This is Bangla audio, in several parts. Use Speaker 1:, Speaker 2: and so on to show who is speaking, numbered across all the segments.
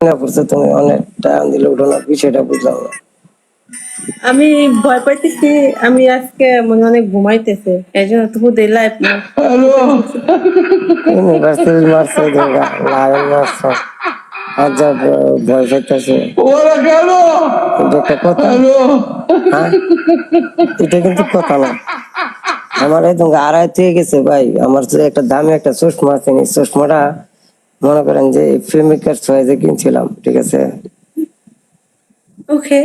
Speaker 1: না পড়ছে তুমি অনেক টাইম দিলে উঠো না বিষয়টা বুঝলাম না।
Speaker 2: আমি ভয় পাইতেছি আমি আজকে মনে অনেক ঘুমাইতেছে এই জন্য তো হুদে লাইফ
Speaker 1: ইউনিভার্সিটি মারছে দেখা লাইন মারছে। আর যা ভয় পাইতেছে। এটা কথা? হ্যাঁ? এটা কিন্তু কথা না। আমার একদম আড়াই থেকে গেছে ভাই। আমার একটা দামি একটা চশমা আছে চশমাটা মনে করেন যে প্রেমিকার চয়েসে কিনছিলাম ঠিক আছে?
Speaker 2: ওকে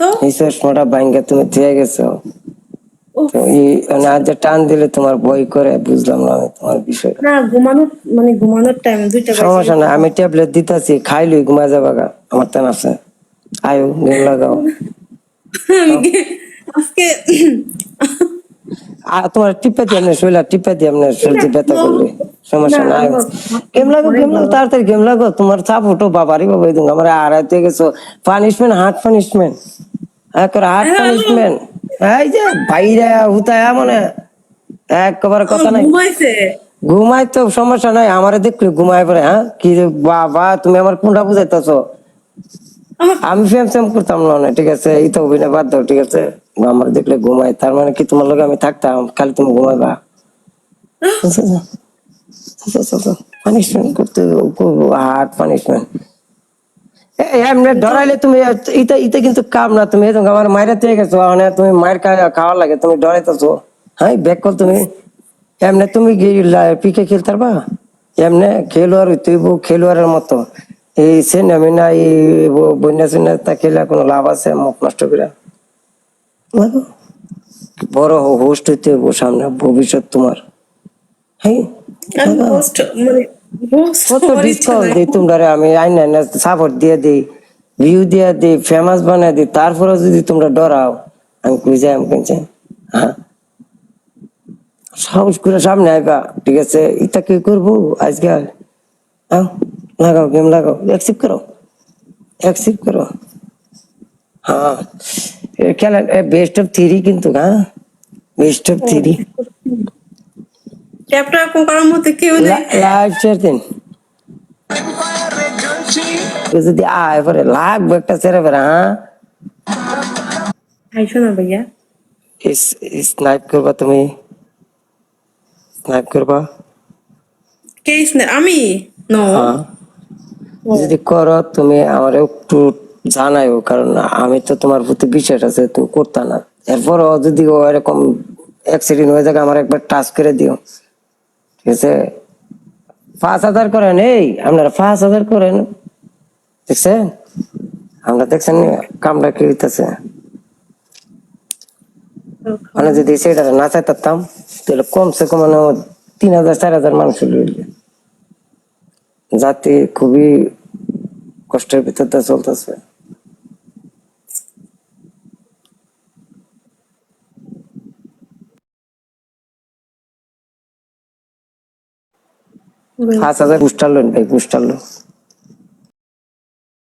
Speaker 2: তো?
Speaker 1: এই চশমাটা ভাঙ্গা তুমি দিয়ে গেছো। মানে যে টান দিলে তোমার ভয় করে বুঝলাম না আমি তোমার বিষয়টা।
Speaker 2: না ঘুমানোর মানে ঘুমানোর টাইম দুইটা
Speaker 1: সমস্যা না আমি ট্যাবলেট দিতেছি খাইলই ঘুমা যাবা গা আমার তেন আছে। আয়ো গেম লাগাও।
Speaker 2: আজকে
Speaker 1: আর তোমার টিপে দিয়ে শৈলা টিপে দিয়ে এমনি সর্দি ব্যথা করলে। সমস্যা নাই। গেম লাগো গেম লাগো তাড়াতাড়ি গেম লাগো তোমার চাপ উঠো বাবারই বাবা তুমি আমার আড়াইতে গেছো। পানিশমেন্ট হার্ট পানিশমেন্ট একবার হার্ট পানিশমেন্ট এই যে বাইরে হুতায় মানে একবারে কথা নাই। ঘুমাই তো সমস্যা নাই আমারে দেখলে ঘুমায় পরে হ্যাঁ? কি বাবা তুমি আমার কোনটা বুঝাইতেছো? আমি ফেম ফেম করতাম না ঠিক আছে এই তো অভিনয় বাদ দাও ঠিক আছে। আমার দেখলে ঘুমাই তার মানে কি তোমার লগে আমি থাকতাম খালি তুমি ঘুমাইবা। পানিশমেন্ট করতে হার্ড পানিশমেন্ট এমনি ডরাইলে তুমি ইটা ইটা কিন্তু কাম না তুমি আমার গেছো তুমি মায়ের লাগে, তুমি ডরাইতেছো। ব্যাক কর তুমি। এমনি তুমি পিকে এমনি তুই মতো। এই সেনামিনা এই বন্যা সিনা তা খেলে কোনো লাভ আছে, মুখ নষ্ট করে। বড় হোস্ট হইতে সামনে, ভবিষ্যৎ তোমার। হ্যাঁ
Speaker 2: মানে post
Speaker 1: কত ডিসকাউন্ট দিই তোমরা আমি আইন আইন সাপোর্ট দিয়ে দিই ভিউ দিয়ে দিই ফেমাস বানাই দিই তারপরে যদি তোমরা ডরাও আমি কই আমি কিনছি হ্যাঁ। সাহস করে সামনে আইবা ঠিক আছে? এটা কি করব আজকে? হ্যাঁ লাগাও গেম লাগাও অ্যাকসেপ্ট করো। অ্যাকসেপ্ট করো। হ্যাঁ। খেলা বেস্ট অফ থ্রি কিন্তু হ্যাঁ? বেস্ট অফ থ্রি
Speaker 2: এখন করার মধ্যে কেউ নেই।
Speaker 1: লাইভ শেয়ার দিন। যদি আয় পরে লাগবে একটা ছেড়ে বেড়া হ্যাঁ?
Speaker 2: আইসো না ভাইয়া।
Speaker 1: স্নাইপ করবা তুমি। স্নাইপ করবা।
Speaker 2: কেস না আমি? নো
Speaker 1: হ্যাঁ। যদি করো তুমি আমার একটু জানাইও কারণ আমি তো তোমার প্রতি বিশ্বাস আছে তুমি করতা না। এরপরও যদি এরকম অ্যাক্সিডেন্ট হয়ে যায় আমার একবার টাচ করে দিও। ঠিক আছে? পাঁচ হাজার করেন, এই আপনারা পাঁচ হাজার করেন। দেখছেন? আমরা দেখছেন? কামটা কি হইতেছে? মানে যদি সেটা না চাইতাম, তাহলে কমসে কম মানে তিন হাজার, চার হাজার মানুষ জাতি খুবই কষ্টের ভিতর দিয়ে চলতেছে। পাঁচ হাজার বুস্টার লোন ভাই বুস্টার লোন।